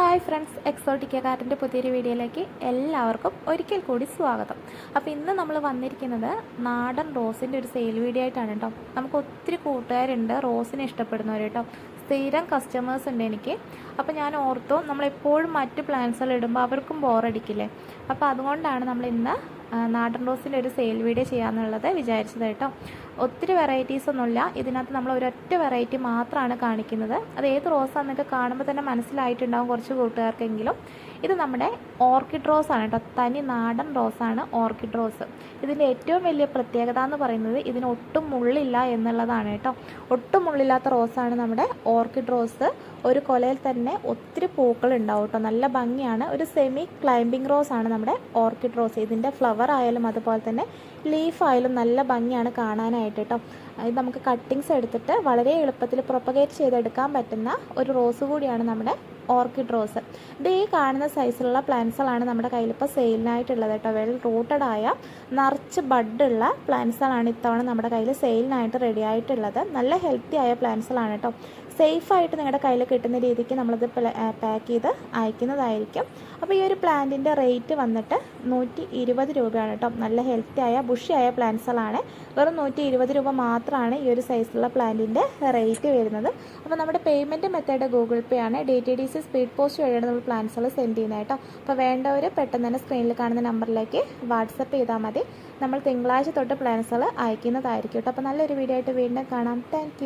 Hi friends Exotica കാർട്ടിന്റെ പുതിയൊരു വീഡിയോയിലേക്ക് എല്ലാവർക്കും ഒരിക്കൽ കൂടി സ്വാഗതം. അപ്പോൾ ഇന്ന് നമ്മൾ വന്നിരിക്കുന്നത് നാടൻ റോസിന്റെ ഒരു സെയിൽ വീഡിയോ ആയിട്ടാണ് കേട്ടോ നമുക്ക് ഒത്തിരി കൂട്ടുകാരുണ്ട് റോസിനെ ഇഷ്ടപ്പെടുന്നവർ കേട്ടോ സ്ഥിരം കസ്റ്റമേഴ്സ് ഉണ്ട് എനിക്ക്. അപ്പോൾ ഞാൻ ഓർത്തു നമ്മളെപ്പോഴും മറ്റ് പ്ലാന്റ്സുകൾ ഇടുമ്പോൾ അവർക്കും ബോറടിക്കില്ലേ അപ്പോൾ അതുകൊണ്ടാണ് നമ്മൾ ഇന്ന് നാടൻ റോസിന്റെ ഒരു സെയിൽ വീഡിയോ ചെയ്യാമെന്നുള്ളത് വിചാരിച്ചത് കേട്ടോ. ഒത്തിരി വെറൈറ്റീസ് ഒന്നുമില്ല. ഇതിനകത്ത് നമ്മൾ ഒരൊറ്റ വെറൈറ്റി മാത്രമാണ് കാണിക്കുന്നത്. അത് ഏത് റോസാണെന്നൊക്കെ കാണുമ്പോൾ തന്നെ മനസ്സിലായിട്ടുണ്ടാവും കുറച്ച് കൂട്ടുകാർക്കെങ്കിലും. ഇത് നമ്മുടെ ഓർക്കിഡ് റോസ് ആണ് കേട്ടോ. തനി നാടൻ റോസാണ് ഓർക്കിഡ് റോസ്. ഇതിന്റെ ഏറ്റവും വലിയ പ്രത്യേകത എന്ന് പറയുന്നത് ഇതിന് ഒട്ടും മുള്ളില്ല എന്നുള്ളതാണ് കേട്ടോ. ഒട്ടും മുള്ളില്ലാത്ത റോസാണ് നമ്മുടെ ഓർക്കിഡ് റോസ്. ഒരു കൊലയിൽ തന്നെ ഒത്തിരി പൂക്കൾ ഉണ്ടാവും കേട്ടോ. നല്ല ഭംഗിയാണ്. ഒരു സെമി ക്ലൈംബിംഗ് റോസ് ആണ് നമ്മുടെ ഓർക്കിഡ് റോസ്. ഇതിന്റെ ഫ്ലവർ ആയാലും അതുപോലെ തന്നെ ലീഫ് ആയാലും നല്ല ഭംഗിയാണ് കാണാനായിട്ട് കേട്ടോ. ഇത് നമുക്ക് കട്ടിങ്സ് എടുത്തിട്ട് വളരെ എളുപ്പത്തിൽ പ്രൊപ്പഗേറ്റ് ചെയ്തെടുക്കാൻ പറ്റുന്ന ഒരു റോസ് കൂടിയാണ് നമ്മുടെ ഓർക്കിഡ് റോസ്. ഇത് ഈ കാണുന്ന സൈസിലുള്ള പ്ലാന്റ്സുകളാണ് നമ്മുടെ കയ്യിലിപ്പോൾ സെയിലിനായിട്ടുള്ളത് കേട്ടോ. വെൽ റൂട്ടഡ് ആയ നിറച്ച് ബഡുള്ള പ്ലാന്റ്സുകളാണ് ഇത്തവണ നമ്മുടെ കയ്യിൽ സെയിലിനായിട്ട് റെഡി ആയിട്ടുള്ളത്. നല്ല ഹെൽത്തി ആയ പ്ലാന്റ്സുകളാണ് കേട്ടോ. സേഫായിട്ട് നിങ്ങളുടെ കയ്യിൽ കിട്ടുന്ന രീതിക്ക് നമ്മളിത് പാക്ക് ചെയ്ത് അയക്കുന്നതായിരിക്കും. അപ്പോൾ ഈ ഒരു പ്ലാന്റിന്റെ റേറ്റ് വന്നിട്ട് നൂറ്റി ഇരുപത് രൂപയാണ് കേട്ടോ. നല്ല ഹെൽത്തി ആയ ബുഷിയായ പ്ലാന്റ്സുകളാണ് വെറും നൂറ്റി ഇരുപത് രൂപ മാത്രമാണ് ഈ ഒരു സൈസിലുള്ള പ്ലാന്റിന്റെ റേറ്റ് വരുന്നത്. അപ്പോൾ നമ്മുടെ പേയ്മെന്റ് മെത്തേഡ് ഗൂഗിൾ പേ ആണ്. D T D C speed post വഴിയാണ് നമ്മൾ പ്ലാൻസുകൾ സെൻഡ് ചെയ്യുന്നത് കേട്ടോ. അപ്പോൾ വേണ്ടവർ പെട്ടെന്ന് തന്നെ സ്ക്രീനിൽ കാണുന്ന നമ്പറിലേക്ക് വാട്സപ്പ് ചെയ്താൽ മതി. നമ്മൾ തിങ്കളാഴ്ച തൊട്ട് പ്ലാൻസുകൾ അയക്കുന്നതായിരിക്കും കേട്ടോ. അപ്പോൾ നല്ലൊരു വീഡിയോ ആയിട്ട് വീണ്ടും കാണാം. താങ്ക്